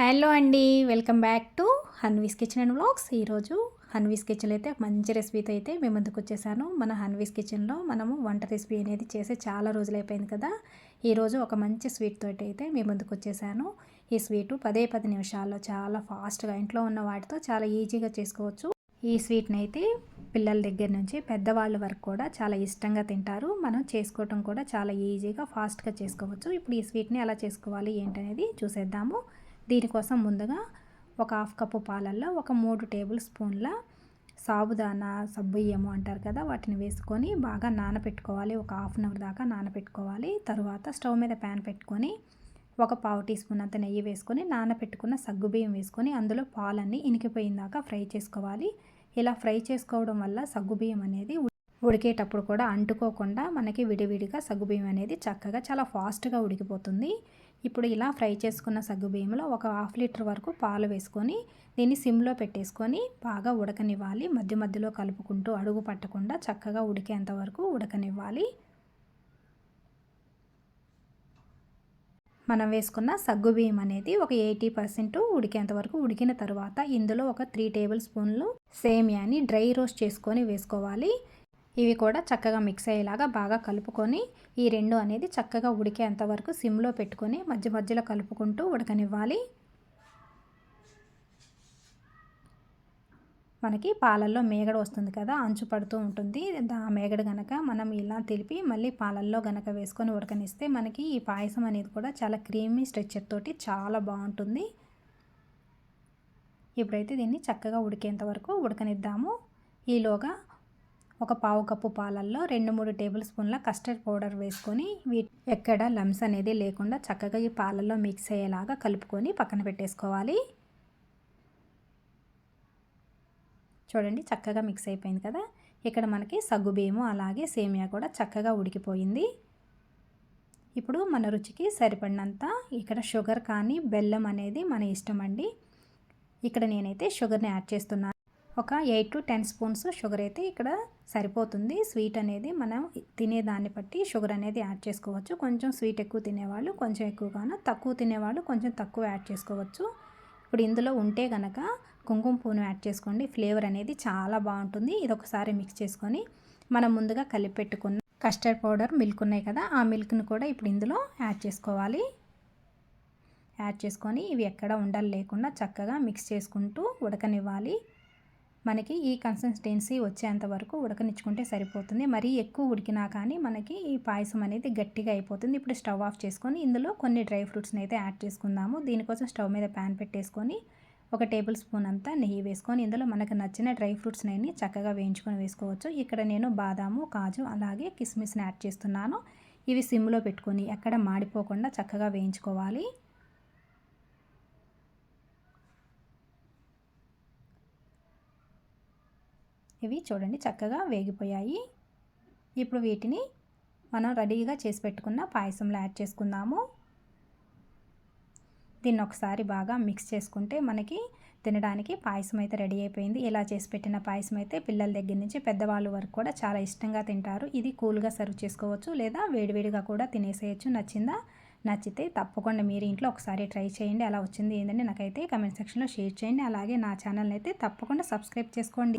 Hello అండి welcome back to Hanvi's kitchen and vlogs. ఈరోజు Hanvi's kitchen అయితే మంచి రెసిపీతో అయితే మేము ముందుకు వచ్చేసాను. మన హన్వీస్ కిచెన్లో మనము వంట రెసిపీ అనేది చేసే చాలా రోజులు అయిపోయింది కదా. ఈరోజు ఒక మంచి స్వీట్ తోటి అయితే మేము ముందుకు వచ్చేసాను. ఈ స్వీటు పదే పది నిమిషాల్లో చాలా ఫాస్ట్గా ఇంట్లో ఉన్న వాటితో చాలా ఈజీగా చేసుకోవచ్చు. ఈ స్వీట్ని అయితే పిల్లల దగ్గర నుంచి పెద్దవాళ్ళ వరకు కూడా చాలా ఇష్టంగా తింటారు. మనం చేసుకోవటం కూడా చాలా ఈజీగా ఫాస్ట్గా చేసుకోవచ్చు. ఇప్పుడు ఈ స్వీట్ని ఎలా చేసుకోవాలి ఏంటనేది చూసేద్దాము. దీనికోసం ముందుగా ఒక హాఫ్ కప్పు పాలల్లో ఒక మూడు టేబుల్ స్పూన్ల సాబుదానా సబ్బుయ్యము అంటారు కదా వాటిని వేసుకొని బాగా నానపెట్టుకోవాలి. ఒక హాఫ్ అన్ అవర్ దాకా నానపెట్టుకోవాలి. తరువాత స్టవ్ మీద ప్యాన్ పెట్టుకొని ఒక పావు టీ స్పూన్ అంత నెయ్యి వేసుకొని నానపెట్టుకున్న సగ్గుబియ్యం వేసుకొని అందులో పాలన్నీ ఇనికిపోయిందాక ఫ్రై చేసుకోవాలి. ఇలా ఫ్రై చేసుకోవడం వల్ల సగ్గుబియ్యం అనేది ఉడికేటప్పుడు కూడా అంటుకోకుండా మనకి విడివిడిగా సగ్గుబియ్యం అనేది చక్కగా చాలా ఫాస్ట్గా ఉడికిపోతుంది. ఇప్పుడు ఇలా ఫ్రై చేసుకున్న సగ్గుబియ్యంలో ఒక హాఫ్ లీటర్ వరకు పాలు వేసుకొని దీన్ని సిమ్లో పెట్టేసుకొని బాగా ఉడకనివ్వాలి. మధ్య మధ్యలో కలుపుకుంటూ అడుగు పట్టకుండా చక్కగా ఉడికేంత వరకు ఉడకనివ్వాలి. మనం వేసుకున్న సగ్గుబియ్యం అనేది ఒక ఎయిటీ పర్సెంట్ ఉడికేంత వరకు ఉడికిన తర్వాత ఇందులో ఒక త్రీ టేబుల్ స్పూన్లు సేమియాని డ్రై రోస్ట్ చేసుకొని వేసుకోవాలి. ఇవి కూడా చక్కగా మిక్స్ అయ్యేలాగా బాగా కలుపుకొని ఈ రెండు అనేది చక్కగా ఉడికేంత వరకు సిమ్లో పెట్టుకొని మధ్య మధ్యలో కలుపుకుంటూ ఉడకనివ్వాలి. మనకి పాలల్లో మేగడ వస్తుంది కదా అంచు పడుతూ ఉంటుంది. ఆ మేగడ గనక మనం ఇలా తెలిపి మళ్ళీ పాలల్లో గనక వేసుకొని ఉడకనిస్తే మనకి ఈ పాయసం అనేది కూడా చాలా క్రీమీ స్ట్రెచ్చర్ తోటి చాలా బాగుంటుంది. ఇప్పుడైతే దీన్ని చక్కగా ఉడికేంత వరకు ఉడకనిద్దాము. ఈలోగా ఒక పావు కప్పు పాలల్లో రెండు మూడు టేబుల్ స్పూన్ల కస్టర్డ్ పౌడర్ వేసుకొని వీ ఎక్కడ లమ్స్ అనేది లేకుండా చక్కగా ఈ పాలల్లో మిక్స్ అయ్యేలాగా కలుపుకొని పక్కన పెట్టేసుకోవాలి. చూడండి చక్కగా మిక్స్ అయిపోయింది కదా. ఇక్కడ మనకి సగ్గుబియ్యము అలాగే సేమియా కూడా చక్కగా ఉడికిపోయింది. ఇప్పుడు మన రుచికి సరిపడినంత ఇక్కడ షుగర్ కానీ బెల్లం అనేది మన ఇష్టం అండి. ఇక్కడ నేనైతే షుగర్ని యాడ్ చేస్తున్నాను. ఒక eight to ten spoons sugar అయితే ఇక్కడ సరిపోతుంది. స్వీట్ అనేది మనం తినేదాన్ని బట్టి షుగర్ అనేది యాడ్ చేసుకోవచ్చు. కొంచెం స్వీట్ ఎక్కువ తినేవాళ్ళు కొంచెం ఎక్కువగాను తక్కువ తినేవాళ్ళు కొంచెం తక్కువ యాడ్ చేసుకోవచ్చు. ఇప్పుడు ఇందులో ఉంటే కనుక కుంకుమ పువ్వును యాడ్ చేసుకోండి. ఫ్లేవర్ అనేది చాలా బాగుంటుంది. ఇది ఒకసారి మిక్స్ చేసుకొని మనం ముందుగా కలిపి పెట్టుకున్న కస్టర్డ్ పౌడర్ మిల్క్ ఉన్నాయి కదా ఆ మిల్క్ని కూడా ఇప్పుడు ఇందులో యాడ్ చేసుకోవాలి. యాడ్ చేసుకొని ఇవి ఎక్కడ ఉండాలి లేకుండా చక్కగా మిక్స్ చేసుకుంటూ ఉడకనివ్వాలి. మనకి ఈ కన్సిస్టెన్సీ వచ్చేంత వరకు ఉడకనిచ్చుకుంటే సరిపోతుంది. మరీ ఎక్కువ ఉడికినా కానీ మనకి ఈ పాయసం అనేది గట్టిగా అయిపోతుంది. ఇప్పుడు స్టవ్ ఆఫ్ చేసుకొని ఇందులో కొన్ని డ్రై ఫ్రూట్స్ని అయితే యాడ్ చేసుకుందాము. దీనికోసం స్టవ్ మీద ప్యాన్ పెట్టేసుకొని ఒక టేబుల్ స్పూన్ అంతా నెయ్యి వేసుకొని ఇందులో మనకు నచ్చిన డ్రై ఫ్రూట్స్ని చక్కగా వేయించుకొని వేసుకోవచ్చు. ఇక్కడ నేను బాదాము కాజు అలాగే కిస్మిస్ని యాడ్ చేస్తున్నాను. ఇవి సిమ్లో పెట్టుకొని ఎక్కడ మాడిపోకుండా చక్కగా వేయించుకోవాలి. ఇవి చూడండి చక్కగా వేగిపోయాయి. ఇప్పుడు వీటిని మనం రెడీగా చేసి పెట్టుకున్న పాయసంలో యాడ్ చేసుకుందాము. దీన్ని ఒకసారి బాగా మిక్స్ చేసుకుంటే మనకి తినడానికి పాయసం అయితే రెడీ అయిపోయింది. ఇలా చేసి పెట్టిన పాయసం అయితే పిల్లల దగ్గర నుంచి పెద్దవాళ్ళ వరకు కూడా చాలా ఇష్టంగా తింటారు. ఇది కూల్గా సర్వ్ చేసుకోవచ్చు లేదా వేడివేడిగా కూడా తినేసేయచ్చు. నచ్చిందా? నచ్చితే తప్పకుండా మీరు ఇంట్లో ఒకసారి ట్రై చేయండి. అలా వచ్చింది ఏంటంటే నాకైతే కమెంట్ సెక్షన్లో షేర్ చేయండి. అలాగే నా ఛానల్ని అయితే తప్పకుండా సబ్స్క్రైబ్ చేసుకోండి.